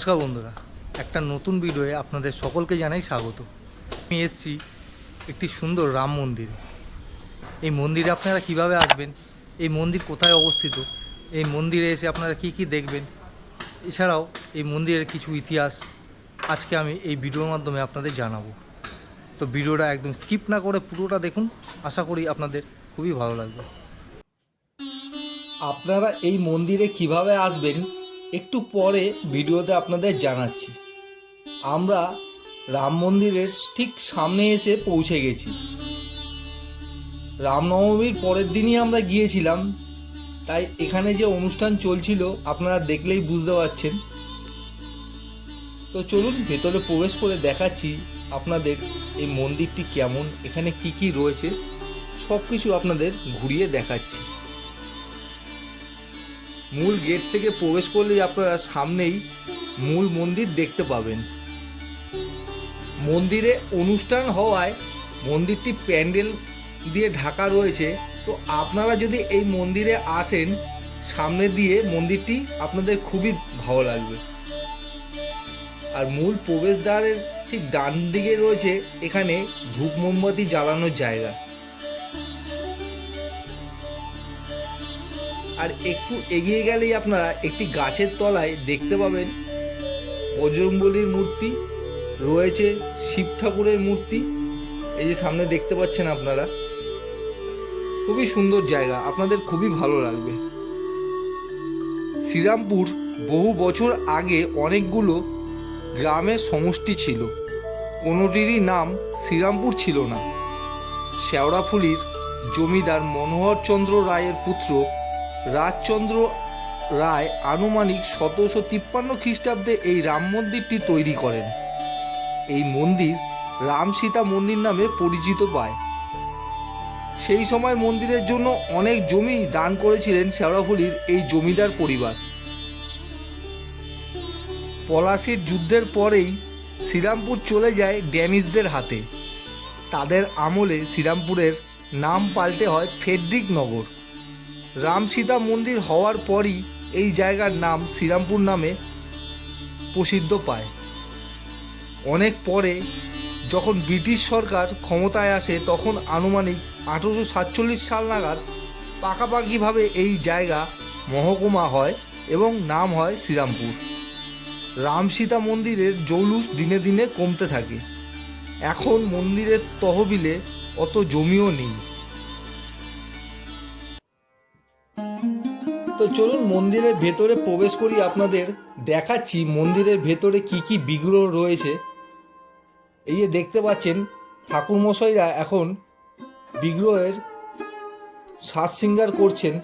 নমস্কার বন্ধুরা, একটা নতুন ভিডিওয়ে আপনাদের সকলকে জানাই স্বাগত। আমি এসেছি একটি সুন্দর রাম মন্দিরে। এই মন্দিরে আপনারা কীভাবে আসবেন, এই মন্দির কোথায় অবস্থিত, এই মন্দিরে এসে আপনারা কি কি দেখবেন, এছাড়াও এই মন্দিরের কিছু ইতিহাস আজকে আমি এই ভিডিওর মাধ্যমে আপনাদের জানাব। তো ভিডিওটা একদম স্কিপ না করে পুরোটা দেখুন, আশা করি আপনাদের খুবই ভালো লাগবে। আপনারা এই মন্দিরে কীভাবে আসবেন একটু পরে ভিডিওতে আপনাদের জানাচ্ছি। আমরা রাম মন্দিরের ঠিক সামনে এসে পৌঁছে গেছি। রামনবমীর পরের দিনই আমরা গিয়েছিলাম। তাই এখানে যে অনুষ্ঠান চলছিল, আপনারা দেখলেই বুঝতে পারছেন। তো চলুন ভেতরে প্রবেশ করে দেখাচ্ছি আপনাদের এই মন্দিরটি কেমন, এখানে কি কি রয়েছে সব কিছু আপনাদের ঘুরিয়ে দেখাচ্ছি। মূল গেট থেকে প্রবেশ করলেই আপনারা সামনেই মূল মন্দির দেখতে পাবেন। মন্দিরে অনুষ্ঠান হওয়ায় মন্দিরটি প্যান্ডেল দিয়ে ঢাকা রয়েছে। তো আপনারা যদি এই মন্দিরে আসেন, সামনে দিয়ে মন্দিরটি আপনাদের খুবই ভালো লাগবে। আর মূল প্রবেশদ্বারের ঠিক ডান দিকে রয়েছে এখানে ধূপ মোমবাতি জ্বালানোর জায়গা। আর একটু এগিয়ে গেলেই আপনারা একটি গাছের তলায় দেখতে পাবেন বজরংবলীর মূর্তি, রয়েছে শিব ঠাকুরের মূর্তি। এই যে সামনে দেখতে পাচ্ছেন আপনারা, খুবই সুন্দর জায়গা, আপনাদের খুবই ভালো লাগবে। শ্রীরামপুর বহু বছর আগে অনেকগুলো গ্রামের সমষ্টি ছিল, কোনোটিরই নাম শ্রীরামপুর ছিল না। শেওড়াফুলির জমিদার মনোহরচন্দ্র রায়ের পুত্র রাজচন্দ্র রায় আনুমানিক সতেরোশো তিপ্পান্ন খ্রিস্টাব্দে এই রাম মন্দিরটি তৈরি করেন। এই মন্দির রাম সীতা মন্দির নামে পরিচিত পায়। সেই সময় মন্দিরের জন্য অনেক জমি দান করেছিলেন শেওড়াফুলির এই জমিদার পরিবার। পলাশির যুদ্ধের পরেই শ্রীরামপুর চলে যায় ড্যানিশদের হাতে। তাদের আমলে শ্রীরামপুরের নাম পাল্টে হয় ফেডরিক নগর। রাম সীতা মন্দির হওয়ার পরই এই জায়গার নাম শ্রীরামপুর নামে প্রসিদ্ধ পায়। অনেক পরে যখন ব্রিটিশ সরকার ক্ষমতায় আসে, তখন আনুমানিক আঠেরোশো সাতচল্লিশ সাল নাগাদ পাকাপাকিভাবে এই জায়গা মহকুমা হয় এবং নাম হয় শ্রীরামপুর। রাম সীতা মন্দিরের জৌলুস দিনে দিনে কমতে থাকে। এখন মন্দিরের তহবিলে অত জমিও নেই। তো চলুন মন্দিরের ভেতরে প্রবেশ করি আপনাদের। দেখাচ্ছি মন্দিরের ভেতরে কি কি বিগ্রহ রয়েছে। এই যে দেখতে পাচ্ছেন, ঠাকুরমশাইরা এখন বিগ্রহের সাজ সিঙ্গার করছেন।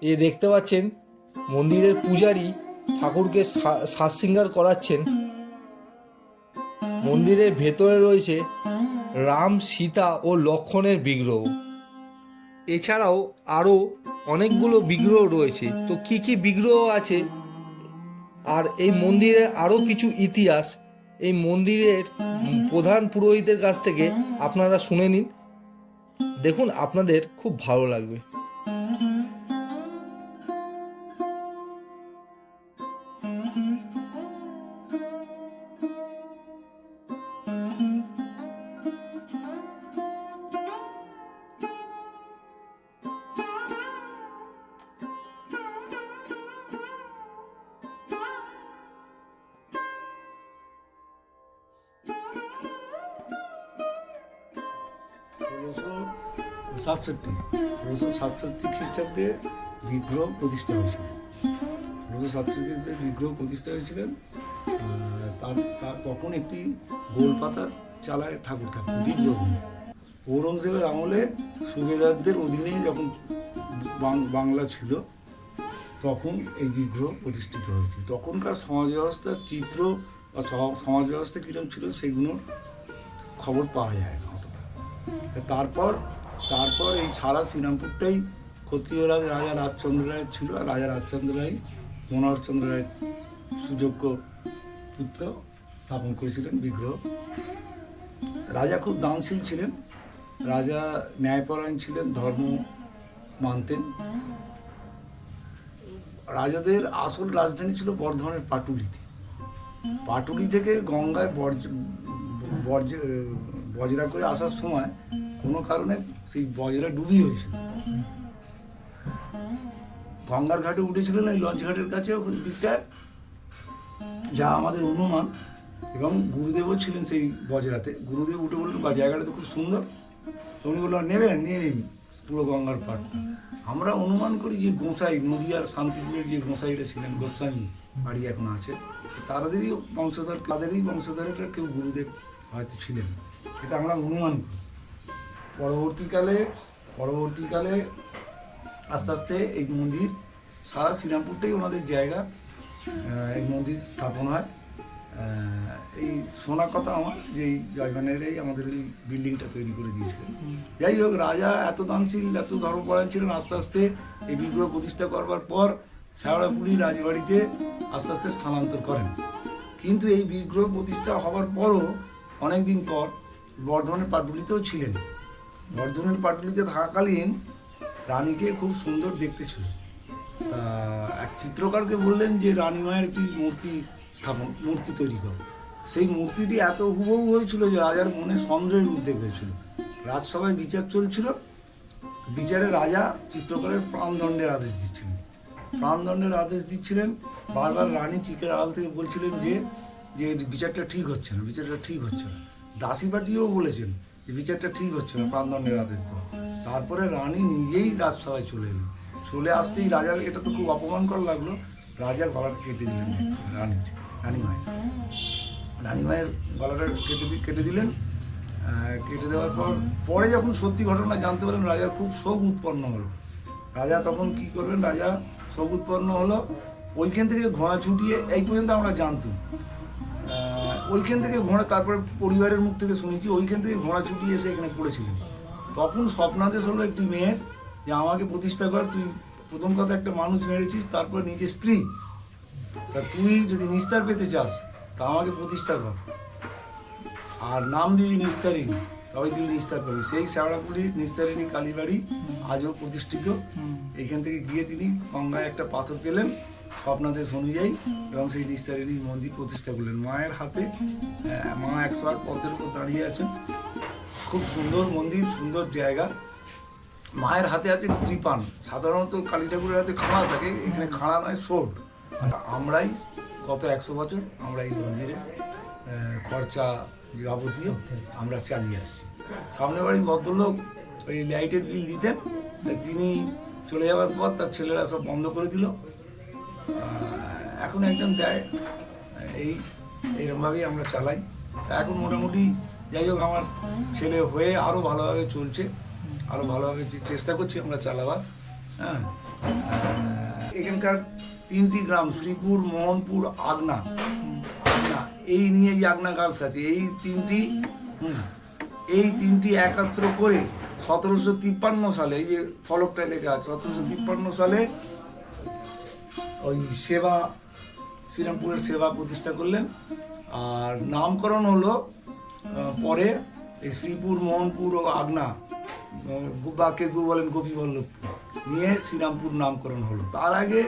এ দেখতে পাচ্ছেন, মন্দিরের পূজারী ঠাকুরকে সা- সাজ সিঙ্গার করাচ্ছেন। মন্দিরের ভেতরে রয়েছে রাম, সীতা ও লক্ষণের বিগ্রহ। এছাড়াও আরও অনেকগুলো বিগ্রহ রয়েছে। তো কি কি বিগ্রহ আছে? আর এই মন্দিরের আরও কিছু ইতিহাস, এই মন্দিরের প্রধান পুরোহিতের কাছ থেকে আপনারা শুনে নিন। দেখুন, আপনাদের খুব ভালো লাগবে। সাতষট্টি ষোলোশো সাতষট্টি খ্রিস্টাব্দে বিগ্রহ প্রতিষ্ঠা হয়েছিল। ষোলোশো সাতষট্টি খ্রিস্টাব্দে বিগ্রহ প্রতিষ্ঠা হয়েছিলেন তার তখন একটি গোলপাতা চালায় ঠাকুর থাকতো, বিগ্রহ। ঔরঙ্গজেবের আমলে সুবেদারদের অধীনে যখন বাংলা ছিল, তখন এই বিগ্রহ প্রতিষ্ঠিত হয়েছে। তখনকার সমাজ ব্যবস্থার চিত্র বা সমাজ ব্যবস্থা কীরকম ছিল সেগুলো খবর পাওয়া যায় না অতটা। তারপর তারপর এই সারা শ্রীরামপুরটাই ক্ষত্রিয় রাজা রাজা রাজচন্দ্র রায় ছিল আর রাজা রাজচন্দ্র রায় মনোহরচন্দ্র রায় সুযোগ্য পুত্র স্থাপন করেছিলেন বিগ্রহ। রাজা খুব দানশীল ছিলেন। রাজা ন্যায়পরায়ণ ছিলেন, ধর্ম মানতেন। রাজাদের আসল রাজধানী ছিল বর্ধমানের পাটুলিতে। পাটুলি থেকে গঙ্গায় বর্জ বর্জ বজরা করে আসার সময় কোনো কারণে সেই বজরা ডুবি হয়েছিল। গঙ্গার ঘাটে উঠেছিলেন ওই লঞ্চ ঘাটের কাছে ওই দিকটায়, যা আমাদের অনুমান এবং গুরুদেবও ছিলেন সেই বজরাতে। গুরুদেব উঠে বললেন বা জায়গাটা তো খুব সুন্দর। তো উনি বললেন নেবেন নিয়ে নিন পুরো গঙ্গার পাট আমরা অনুমান করি যে গোসাই, নদীয়ার শান্তিপুরের যে গোসাইরা ছিলেন, গোস্বামী বাড়ি এখন আছে, তাদেরই বংশধর তাদেরই বংশধরেরা কেউ গুরুদেব হয়তো ছিলেন এটা আমরা অনুমান করি। পরবর্তীকালে পরবর্তীকালে আস্তে আস্তে এই মন্দির, সারা শ্রীরামপুরটাই ওনাদের জায়গা এই মন্দির স্থাপন হয়। এই শোনা কথা আমার, যে এই জয়মানেরাই আমাদের এই বিল্ডিংটা তৈরি করে দিয়েছিলেন। যাই হোক, রাজা এত দানশীল এত ধর্মপরায়ণ ছিলেন, আস্তে আস্তে এই বিগ্রহ প্রতিষ্ঠা করবার পর শেওড়াপুরি রাজবাড়িতে আস্তে আস্তে স্থানান্তর করেন। কিন্তু এই বিগ্রহ প্রতিষ্ঠা হওয়ার পরও অনেক দিন পর বর্ধমানের পাটুলিতেও ছিলেন। বর্ধমানের পাটুলিতে থাকাকালীন রানীকে খুব সুন্দর দেখতে ছিল। তা এক চিত্রকারকে বললেন যে, রানী মায়ের একটি মূর্তি স্থাপন, মূর্তি তৈরি করো। সেই মূর্তিটি এত হুবহু হয়েছিল যে রাজার মনে সন্দেহের উদ্বেগ হয়েছিল। রাজসভায় বিচার চলছিল। বিচারে রাজা চিত্রকারের প্রাণদণ্ডের আদেশ দিচ্ছিলেন। প্রাণদণ্ডের আদেশ দিচ্ছিলেন। বারবার রানী চিকের আড়াল থেকে বলছিলেন যে যে বিচারটা ঠিক হচ্ছে না, বিচারটা ঠিক হচ্ছে না। দাসীবাটিও বলেছেন যে বিচারটা ঠিক হচ্ছে না প্রাণদণ্ডের আদেশ দেওয়া। তারপরে রানী নিজেই রাজসভায় চলে এলেন। চলে আসতেই রাজার, এটা তো খুব অপমান করা লাগল, রাজার গলাটা কেটে দিলেন রানী রানী মায়ের। রানী মায়ের গলাটা কেটে কেটে দিলেন কেটে দেওয়ার পর, পরে যখন সত্যি ঘটনা জানতে পারলেন রাজার খুব শোক উৎপন্ন হলো। রাজা তখন কি করলেন, রাজা শোক উৎপন্ন হলো, ওইখান থেকে ঘোড়া ছুটিয়ে এই পর্যন্ত আমরা জানতাম। ওইখান থেকে ঘোড়া তারপরে পরিবারের মুখ থেকে শুনেছি ওইখান থেকে ঘোড়া ছুটিয়ে এসে এখানে পড়েছিলেন। তখন স্বপ্নাদেশ হলো একটি মেয়ের যে আমাকে প্রতিষ্ঠা কর তুই প্রথম কথা একটা মানুষ মেরেছিস তারপর নিজের স্ত্রী। তা তুই যদি নিস্তার পেতে চাস তা আমাকে প্রতিষ্ঠা কর। আর নাম দিবি নিস্তারিণী তবে তুমি নিস্তার পাবি। সেই শ্যাওড়াপুরি নিস্তারিণী কালীবাড়ি আজও প্রতিষ্ঠিত। এইখান থেকে গিয়ে তিনি গঙ্গায় একটা পাথর পেলেন। স্বপ্নাদেশ অনুযায়ী এবং সেই নিস্তারিণী মন্দির প্রতিষ্ঠা করলেন। মায়ের হাতে মা একশো আট পদ্মের উপর দাঁড়িয়ে আছেন। খুব সুন্দর মন্দির, সুন্দর জায়গা। মায়ের হাতে আছে কৃপান। সাধারণত কালী ঠাকুরের হাতে খাড়া থাকে, এখানে খাড়া নয় আর আমরাই গত একশো বছর আমরা এই মন্দিরে খরচা যাবতীয় আমরা চালিয়ে আসছি। সামনে বাড়ি ভদ্রলোক ওই লাইটের বিল দিতেন তিনি চলে যাওয়ার পর তার ছেলেরা সব বন্ধ করে দিল। এখন একজন দেয়, এই এরকমভাবেই আমরা চালাই। তা এখন মোটামুটি যাই হোক, আমার ছেলে হয়ে আরও ভালোভাবে চলছে আরও ভালোভাবে চেষ্টা করছি আমরা চালাবার হ্যাঁ? এখানকার তিনটি গ্রাম, শ্রীপুর, মোহনপুর, আগনা। আগনা, এই নিয়ে এই আগনা গার্লস আছে, এই তিনটি এই তিনটি একাত্র করে সতেরোশো তিপ্পান্ন সালে, এই যে ফলকটা লেখা আছে, সতেরোশো তিপ্পান্ন সালে ওই সেবা, শ্রীরামপুরের সেবা প্রতিষ্ঠা করলেন। আর নামকরণ হলো পরে এই শ্রীপুর, মোহনপুর ও আগনা বা কেউ বলেন গোপীবল্লভপুর নিয়ে শ্রীরামপুর নামকরণ হলো। তার আগে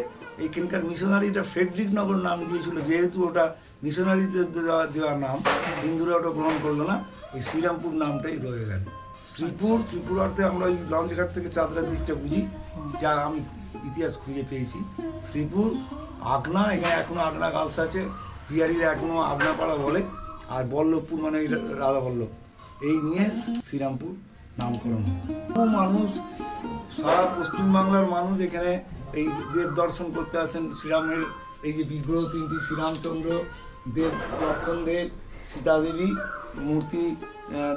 এইখানকার মিশনারিটা ফেডরিক নগর নাম দিয়েছিল, যেহেতু ওটা মিশনারিদের দেওয়া দেওয়া নাম, হিন্দুরা ওটা গ্রহণ করল না ওই শ্রীরামপুর নামটাই রয়ে গেল। শ্রীপুর শ্রীপুর অর্থে আমরা ওই লঞ্চঘাট থেকে চাঁদরার দিকটা বুঝি, যা আমি ইতিহাস খুঁজে পেয়েছি। শ্রীপুর, আগনা, এখানে এখনও আগনা গার্লস আছে। বিহারিরা এখনও আগনাপাড়া বলে। আর বল্লভপুর মানে রাধা বল্লভ। এই নিয়ে শ্রীরামপুর নামকরণ বহু মানুষ, সারা পশ্চিমবাংলার মানুষ এখানে এই দেব দর্শন করতে আসেন। শ্রীরামের এই যে বিগ্রহ তিনটি, শ্রীরামচন্দ্র, দেব লক্ষণ দেব সীতা দেবী মূর্তি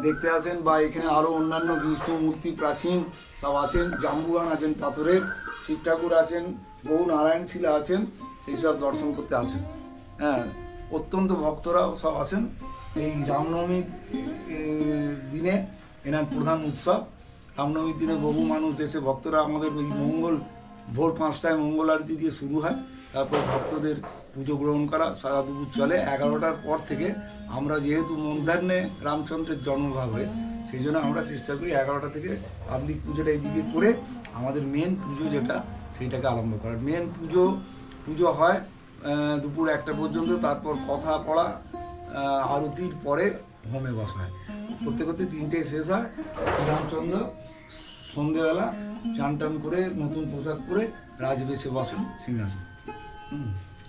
দেখতে আসেন বা এখানে আরও অন্যান্য বিষ্ণু মূর্তি প্রাচীন সব আছেন জাম্বুয়ান আছেন পাথরের, শিব ঠাকুর আছেন, বহু নারায়ণ শিলা আছেন, সেই সব দর্শন করতে আসেন। হ্যাঁ অত্যন্ত ভক্তরাও সব আসেন এই রামনবমীর দিনে এনার প্রধান উৎসব। রামনবমীর দিনে বহু মানুষ এসে ভক্তরা আমাদের ওই মঙ্গল, ভোর পাঁচটায় মঙ্গল আরতি দিয়ে শুরু হয়। তারপর ভক্তদের পুজো গ্রহণ করা, সারা দুপুর চলে। এগারোটার পর থেকে আমরা যেহেতু মধ্যাহ্নে রামচন্দ্রের জন্মভাগ হয়ে, সেই জন্য আমরা চেষ্টা করি এগারোটা থেকে পাবলিক পুজোটা এইদিকে করে আমাদের মেন পুজো যেটা, সেইটাকে আরম্ভ করার। মেন পুজো পুজো হয় দুপুর একটা পর্যন্ত, তারপর কথা পড়া আরতির পরে হোমে বসা হয়। করতে করতে তিনটে শেষ হয়। শ্রীরামচন্দ্র সন্ধেবেলা চান টান করে, নতুন পোশাক পরে রাজবেশে বসেন সিংহাসন।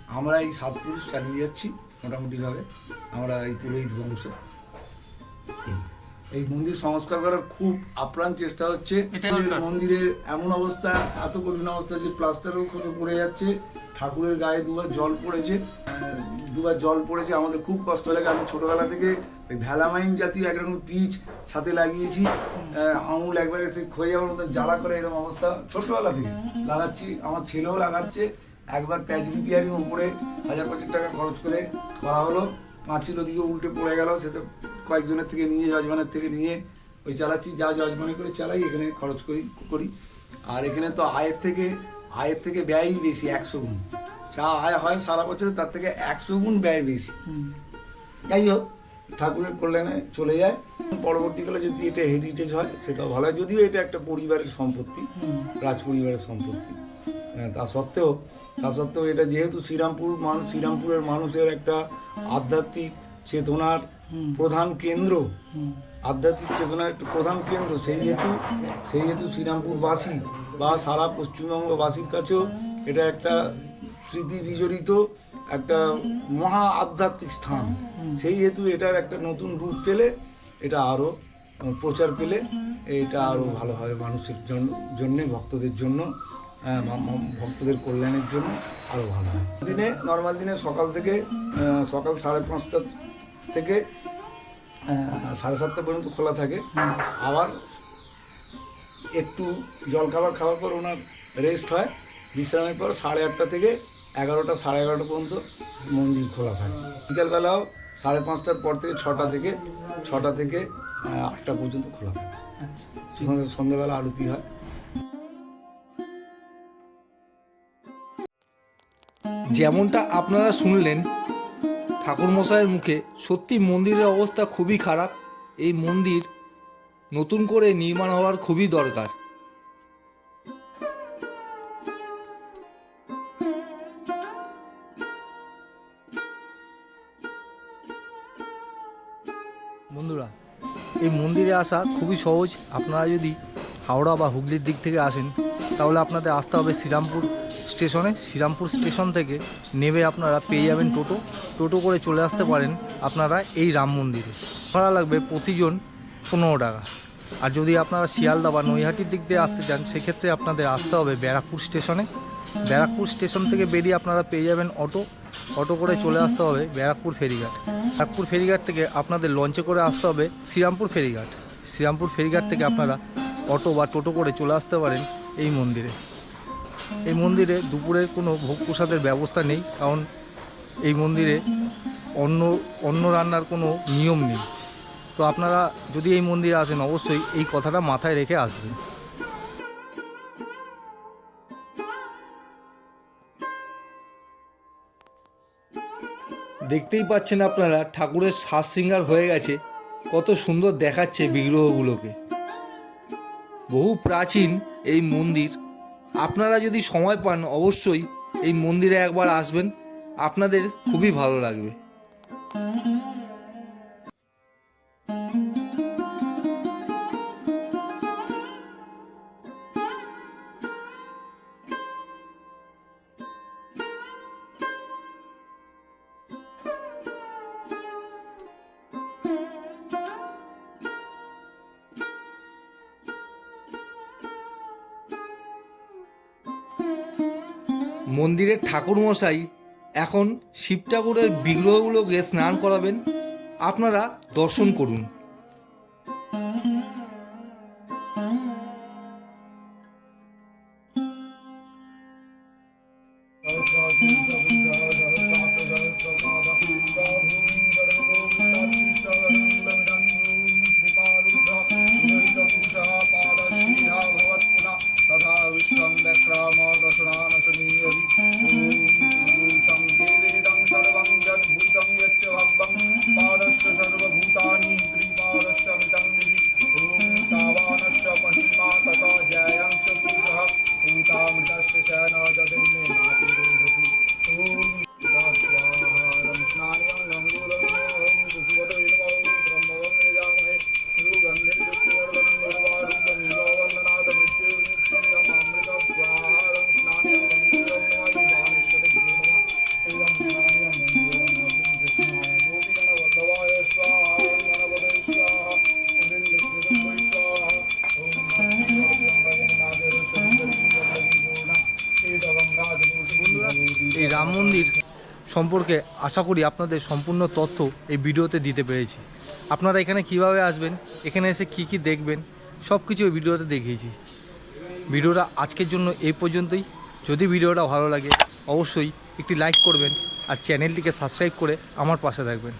আমরা এই সাত পুরুষ চালিয়ে যাচ্ছি মোটামুটিভাবে আমরা এই পুরোহিত বংশ। এই- মন্দির সংস্কার করার খুব আপ্রাণ চেষ্টা হচ্ছে। মন্দিরের এমন অবস্থা এত কঠিন অবস্থা যে প্লাস্টারও খসে পড়ে যাচ্ছে ঠাকুরের গায়ে দুবার জল পড়েছে। দুবার জল পড়েছে আমাদের খুব কষ্ট লাগে। আমি ছোটবেলা থেকে ওই ভ্যালামাইন জাতীয় একরকম পিচ ছাতে লাগিয়েছি। আঙুল একবার ক্ষয়ে যাওয়ার মতো জ্বালা করে এরকম অবস্থা। ছোটবেলা থেকে লাগাচ্ছি আমার ছেলেও লাগাচ্ছে। একবার প্যাচ রিপেয়ারিং উপরে হাজার পাঁচেক টাকা খরচ করে করা হলো। পাঁচিল ওদিকে উল্টে পড়ে গেল সেটা কয়েকজনের থেকে নিয়ে যজমানের থেকে নিয়ে ওই চালাচ্ছি যা যজমানে করে চালাই এখানে খরচ করি করি। আর এখানে তো আয়ের থেকে আয়ের থেকে ব্যয়ই বেশি একশো গুণ। যা আয় হয় সারা বছরে তার থেকে একশো গুণ ব্যয় বেশি। যাই হোক ঠাকুরের কল্যাণে চলে যায়। পরবর্তীকালে যদি এটা হেরিটেজ হয় সেটাও ভালো হয়। যদিও এটা একটা পরিবারের সম্পত্তি রাজ পরিবারের সম্পত্তি। তা সত্ত্বেও তা সত্ত্বেও এটা যেহেতু শ্রীরামপুর শ্রীরামপুরের মানুষের একটা আধ্যাত্মিক চেতনার প্রধান কেন্দ্র। আধ্যাত্মিক চেতনার একটা প্রধান কেন্দ্র সেই হেতু সেই হেতু শ্রীরামপুরবাসী বা সারা পশ্চিমবঙ্গবাসীর কাছেও এটা একটা স্মৃতি বিজড়িত একটা মহা আধ্যাত্মিক স্থান। সেই হেতু এটার একটা নতুন রূপ পেলে এটা আরও প্রচার পেলে এটা আরও ভালো হয় মানুষের জন্য জন্যে ভক্তদের জন্য। ভক্তদের কল্যাণের জন্য আরও ভালো হয়। দিনে নর্মাল দিনে সকাল থেকে সকাল সাড়ে পাঁচটা থেকে সাড়ে সাতটা পর্যন্ত খোলা থাকে। আবার একটু জলখাবার খাওয়ার পর ওনার রেস্ট হয়। বিশ্রামের পর সাড়ে আটটা থেকে এগারোটা সাড়ে এগারোটা পর্যন্ত মন্দির খোলা থাকে। বিকালবেলাও সাড়ে পাঁচটার পর থেকে ছটা থেকে ছটা থেকে আটটা পর্যন্ত খোলা থাকে। সন্ধ্যে- সন্ধ্যাবেলা আরতি হয়। যেমনটা আপনারা শুনলেন, ঠাকুরমশাইয়ের মুখে সত্যি মন্দিরের অবস্থা খুবই খারাপ। এই মন্দির নতুন করে নির্মাণ হওয়ার খুবই দরকার। বন্ধুরা, এই মন্দিরে আসা খুবই সহজ। আপনারা যদি হাওড়া বা হুগলির দিক থেকে আসেন তাহলে আপনাদের আসতে হবে শ্রীরামপুর স্টেশনে। শ্রীরামপুর স্টেশন থেকে নেমে আপনারা পেয়ে যাবেন টোটো। টোটো করে চলে আসতে পারেন আপনারা এই রাম মন্দিরে। ভাড়া লাগবে প্রতিজন পনেরো টাকা। আর যদি আপনারা শিয়ালদা বা নৈহাটির দিক দিয়ে আসতে চান, সেক্ষেত্রে আপনাদের আসতে হবে ব্যারাকপুর স্টেশনে। ব্যারাকপুর স্টেশন থেকে বেরিয়ে আপনারা পেয়ে যাবেন অটো। অটো করে চলে আসতে হবে ব্যারাকপুর ফেরিঘাট। ব্যারাকপুর ফেরিঘাট থেকে আপনাদের লঞ্চে করে আসতে হবে শ্রীরামপুর ফেরিঘাট। শ্রীরামপুর ফেরিঘাট থেকে আপনারা অটো বা টোটো করে চলে আসতে পারেন এই মন্দিরে। এই মন্দিরে দুপুরের কোনো ভোগ প্রসাদের ব্যবস্থা নেই, কারণ এই মন্দিরে অন্য অন্য রান্নার কোনো নিয়ম নেই। তো আপনারা যদি এই মন্দিরে আসেন, অবশ্যই এই কথাটা মাথায় রেখে আসবেন। দেখতেই পাচ্ছেন আপনারা, ঠাকুরের সাজ সিঙ্গার হয়ে গেছে। কত সুন্দর দেখাচ্ছে বিগ্রহগুলোকে। বহু প্রাচীন এই মন্দির। আপনারা যদি সময় পান, অবশ্যই এই মন্দিরে একবার আসবেন। আপনাদের খুবই ভালো লাগবে। মন্দিরের ঠাকুর মশাই এখন শিব ঠাকুরের বিগ্রহগুলোকে স্নান করাবেন। আপনারা দর্শন করুন। সম্পর্কে আশা করি আপনাদের সম্পূর্ণ তথ্য এই ভিডিওতে দিতে পেরেছি। আপনারা এখানে কীভাবে আসবেন, এখানে এসে কি কি দেখবেন সব কিছু ওই ভিডিওতে দেখিয়েছি। ভিডিওটা আজকের জন্য এই পর্যন্তই। যদি ভিডিওটা ভালো লাগে, অবশ্যই একটি লাইক করবেন আর চ্যানেলটিকে সাবস্ক্রাইব করে আমার পাশে থাকবেন।